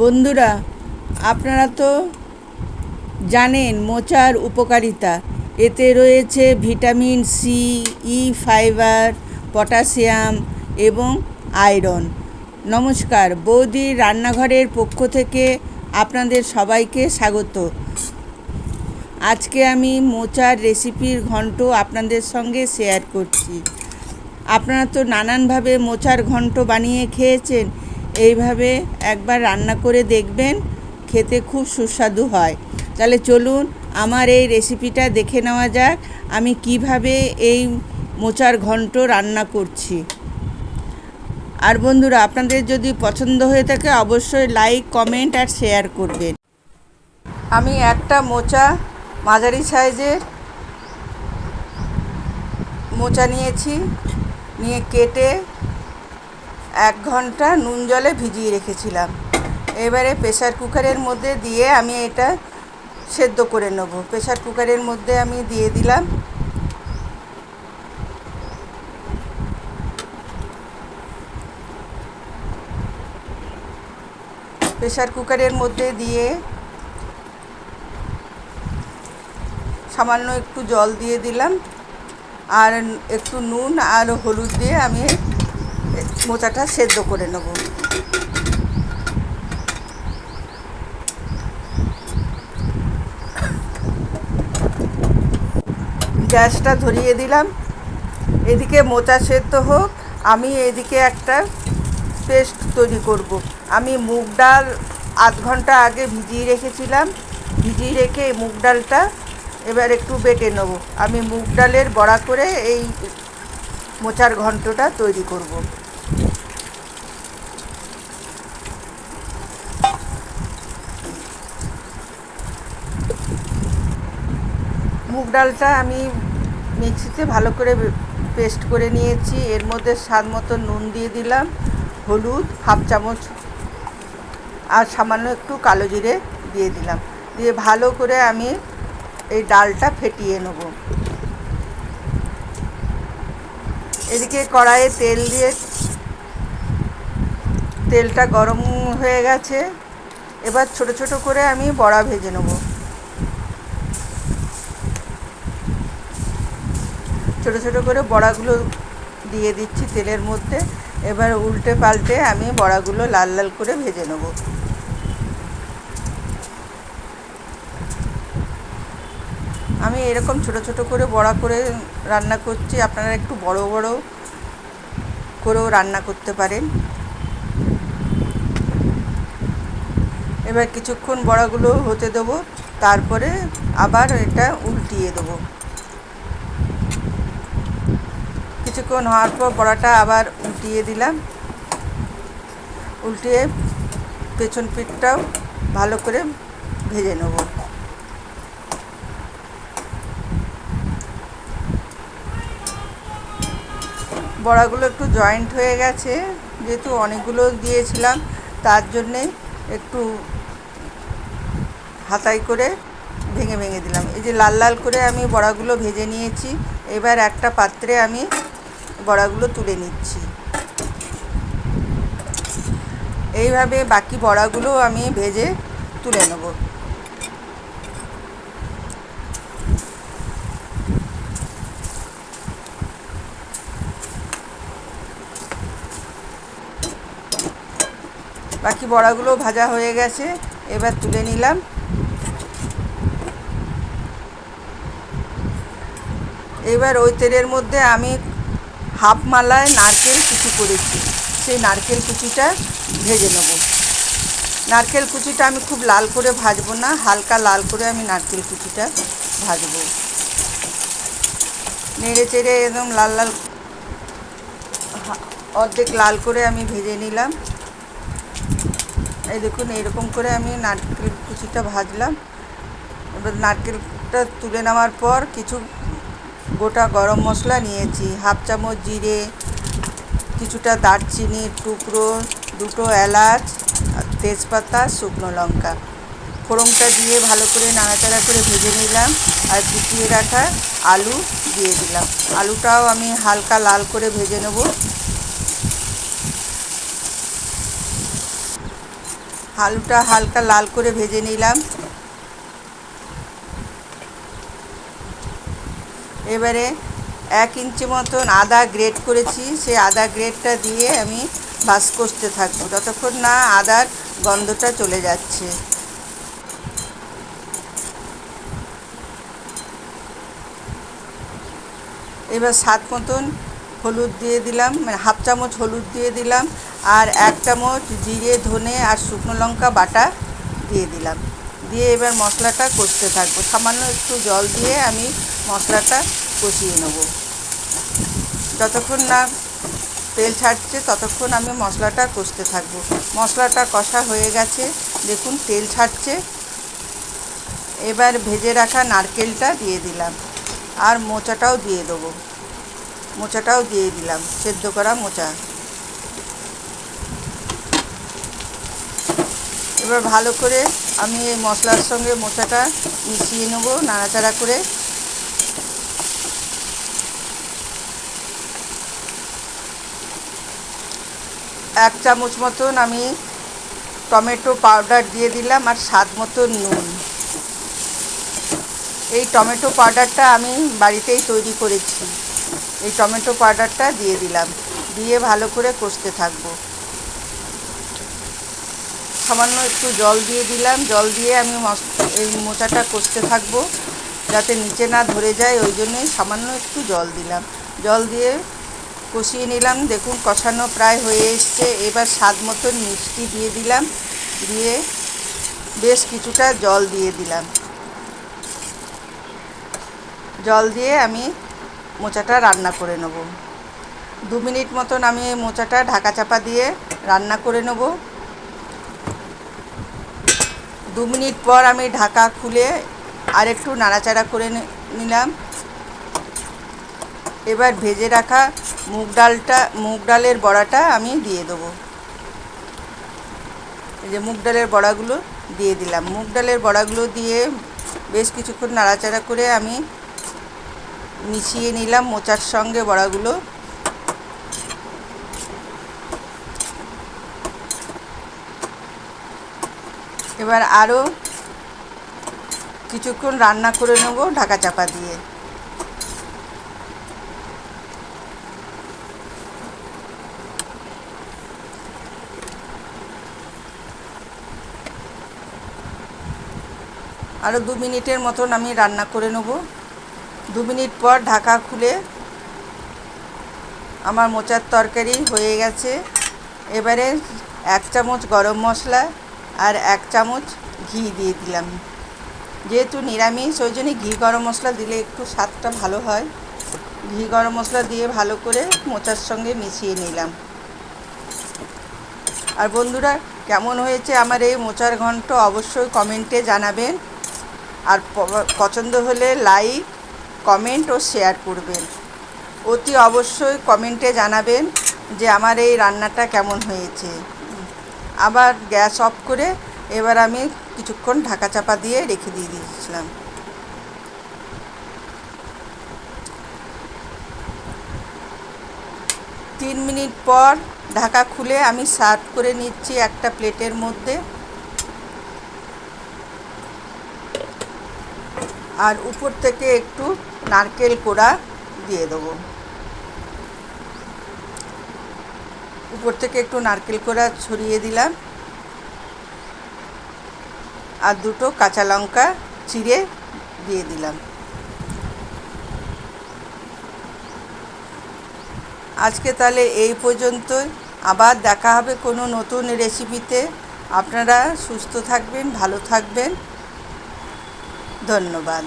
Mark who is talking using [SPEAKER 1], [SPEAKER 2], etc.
[SPEAKER 1] বন্ধুরা, আপনারা তো জানেন মোচার উপকারিতা। এতে রয়েছে vitamin C E fibre potassium এবং আয়রন নমস্কার বৌদির রান্নাঘরের পক্ষ থেকে আপনাদের সবাইকে স্বাগত। আজকে আমি মোচার রেসিপির ঘন্ট আপনাদের সঙ্গে শেয়ার করছি। আপনারা তো নানানভাবে মোচার ঘন্ট বানিয়ে খেয়েছেন এইভাবে একবার রান্না করে দেখবেন, খেতে খুব সুস্বাদু হয়। তাহলে চলুন আমার এই রেসিপিটা দেখে নেওয়া যাক, আমি কীভাবে এই মোচার ঘন্ট রান্না করছি। আর বন্ধুরা, আপনাদের যদি পছন্দ হয়ে থাকে, অবশ্যই লাইক কমেন্ট আর শেয়ার করবেন। আমি একটা মোচা মাঝারি সাইজের মোচা নিয়েছি, নিয়ে কেটে এক ঘণ্টা নুন জলে ভিজিয়ে রেখেছিলাম। এবারে প্রেশার কুকারের মধ্যে দিয়ে আমি এটা সেদ্ধ করে নেব। প্রেশার কুকারের মধ্যে আমি দিয়ে দিলাম। প্রেশার কুকারের মধ্যে দিয়ে সামান্য একটু জল দিয়ে দিলাম। আর একটু নুন আর হলুদ দিয়ে আমি মোচাটা সেদ্ধ করে নেব। গ্যাসটা ধরিয়ে দিলাম। এদিকে মোচা সেদ্ধ হোক, আমি এদিকে একটা পেস্ট তৈরি করব। আমি মুগ ডাল আধ ঘণ্টা আগে ভিজিয়ে রেখেছিলাম। ভিজিয়ে রেখে মুগ ডালটা এবার একটু বেটে নেব। আমি মুগ ডালের বড়া করে এই মোচার ঘন্টটা তৈরি করব। মুগ ডালটা আমি মিক্সিতে ভালো করে পেস্ট করে নিয়েছি। এর মধ্যে স্বাদ মতো নুন দিয়ে দিলাম, হলুদ, হাফ চামচ, আর সামান্য একটু কালো জিরে দিয়ে দিলাম। দিয়ে ভালো করে আমি এই ডালটা ফেটিয়ে নেব। এদিকে কড়াইয়ে তেল দিয়ে, তেলটা গরম হয়ে গেছে। এবার ছোট ছোট করে আমি বড়া ভেজে নেব। ছোট ছোট করে বড়াগুলো দিয়ে দিচ্ছি তেলের মধ্যে। এবার উল্টে পাল্টে আমি বড়াগুলো লাল লাল করে ভেজে নেব। আমি এরকম ছোট ছোট করে বড়া করে রান্না করছি। আপনারা একটু বড় বড় করেও রান্না করতে পারেন। এবার কিছুক্ষণ বড়াগুলো হতে দেবো। তারপরে আবার এটা উল্টিয়ে দেবো। কিছুক্ষণ হওয়ার পর বড়াটা আবার উল্টিয়ে দিলাম। উল্টিয়ে পেছন পিঠটাও ভালো করে ভেজে নেব। বড়াগুলো একটু জয়েন্ট হয়ে গেছে, যেহেতু অনেকগুলো দিয়েছিলাম, তার জন্যে একটু হাতাই করে ভেঙে ভেঙে দিলাম। এই যে লাল লাল করে আমি বড়াগুলো ভেজে নিয়েছি, এবার একটা পাত্রে আমি বড়াগুলো তুলে নিচ্ছি। এইভাবে বাকি বড়াগুলো আমি ভেজে তুলে নেব। বাকি বড়াগুলো ভাজা হয়ে গেছে, এবার তুলে নিলাম। এবার ওই তেলের মধ্যে আমি হাফ মালায় নারকেল কুচি করেছি। সেই নারকেল কুচিটা ভেজে নেব। নারকেল কুচিটা আমি খুব লাল করে ভাজবো না, হালকা লাল করে আমি নারকেল কুচিটা ভাজবো। নেড়ে চেড়ে একদম লাল লাল অর্ধেক লাল করে আমি ভেজে নিলাম। এই দেখুন, এরকম করে আমি নারকেল কুচিটা ভাজলাম। এবার নারকেলটা তুলে নেওয়ার পর কিছু গোটা গরম মশলা নিয়েছি। হাফ চামচ জিরে, কিছুটা দারচিনির টুকরো, দুটো এলাচ তেজপাতা, শুকনো লঙ্কা। ফোড়নটা দিয়ে ভালো করে নাড়াচাড়া করে ভেজে নিলাম আর কুচিয়ে রাখা আলু দিয়ে দিলাম। আলুটাও আমি হালকা লাল করে ভেজে নেব। আলুটা হালকা লাল করে ভেজে নিলাম। এবারে এক ইঞ্চি মতন আদা গ্রেট করেছি, সেই আদা গ্রেটটা দিয়ে আমি বাস করতে থাকব। যতক্ষণ না আদার গন্ধটা চলে যাচ্ছে। এবার স্বাদ মতন হলুদ দিয়ে দিলাম মানে হাফ চামচ হলুদ দিয়ে দিলাম, আর এক চামচ জিরে, ধনে আর শুকনো লঙ্কা বাটা দিয়ে দিলাম। দিয়ে এবার মশলাটা কষতে থাকব। সামান্য একটু জল দিয়ে আমি মশলাটা কষিয়ে নেব। যতক্ষণ না তেল ছাড়ছে, ততক্ষণ আমি মশলাটা কষতে থাকব। মশলাটা কষা হয়ে গেছে। দেখুন, তেল ছাড়ছে। এবার ভেজে রাখা নারকেলটা দিয়ে দিলাম। আর মোচাটাও দিয়ে দেবো। মোচাটাও দিয়ে দিলাম। সেদ্ধ করা মোচা। এবার ভালো করে আমি এই মশলার সঙ্গে মোচাটা মিশিয়ে নেব, নাড়াচাড়া করে। এক চামচ মতন আমি টমেটো পাউডার দিয়ে দিলাম আর স্বাদ মতন নুন। এই টমেটো পাউডারটা আমি বাড়িতেই তৈরি করেছি। এই টমেটো পাউডারটা দিয়ে দিলাম। দিয়ে ভালো করে কষতে থাকব। সামান্য একটু জল দিয়ে দিলাম। জল দিয়ে আমি এই মোচাটা কষতে থাকব। যাতে নিচে না ধরে যায়, ওই জন্যই সামান্য একটু জল দিলাম। জল দিয়ে কষিয়ে নিলাম। দেখুন, কষানো প্রায় হয়ে এসছে। এবার স্বাদ মতন মিষ্টি দিয়ে দিলাম। দিয়ে বেশ কিছুটা জল দিয়ে দিলাম। জল দিয়ে আমি মোচাটা রান্না করে নেব। দু মিনিট মতন আমি এই মোচাটা ঢাকা চাপা দিয়ে রান্না করে নেব। দু মিনিট পর আমি ঢাকা খুলে আর একটু নাড়াচাড়া করে নিলাম। এবার ভেজে রাখা মুগ ডালটা, মুগ ডালের বড়াটা আমি দিয়ে দেবো। যে মুগ ডালের বড়াগুলো দিয়ে দিলাম। মুগ ডালের বড়াগুলো দিয়ে বেশ কিছুক্ষণ নাড়াচাড়া করে আমি মিশিয়ে নিলাম মোচার সঙ্গে বড়াগুলো। এবার আরও কিছুক্ষণ রান্না করে নেব ঢাকা চাপা দিয়ে। আরও দু মিনিটের মতন আমি রান্না করে নেব। দু মিনিট পর ঢাকা খুলে আমার মোচার তরকারি হয়ে গেছে। এবারে এক চামচ গরম মশলা আর এক চামচ ঘি দিয়ে দিলাম। যেহেতু নিরামিষ, ওই জন্যে ঘি গরম মশলা দিলে একটু স্বাদটা ভালো হয়। ঘি গরম মশলা দিয়ে ভালো করে মোচার সঙ্গে মিশিয়ে নিলাম। আর বন্ধুরা, কেমন হয়েছে আমার এই মোচার ঘন্ট অবশ্যই কমেন্টে জানাবেন। আর পছন্দ হলে লাইক, কমেন্ট ও শেয়ার করবেন। অতি অবশ্যই কমেন্টে জানাবেন যে আমার এই রান্নাটা কেমন হয়েছে। আবার গ্যাস অফ করে এবার আমি কিছুক্ষণ ঢাকা চাপা দিয়ে রেখে দিয়ে দিয়েছিলাম। তিন মিনিট পর ঢাকা খুলে আমি সার্ভ করে নিচ্ছি একটা প্লেটের মধ্যে। আর উপর থেকে একটু নারকেল কোড়া দিয়ে দেবো। উপর থেকে একটু নারকেল কোড়া ছড়িয়ে দিলাম। আর দুটো কাঁচা লঙ্কা চিড়ে দিয়ে দিলাম। আজকে তাহলে এই পর্যন্তই। আবার দেখা হবে কোনো নতুন রেসিপিতে আপনারা সুস্থ থাকবেন, ভালো থাকবেন। ধন্যবাদ।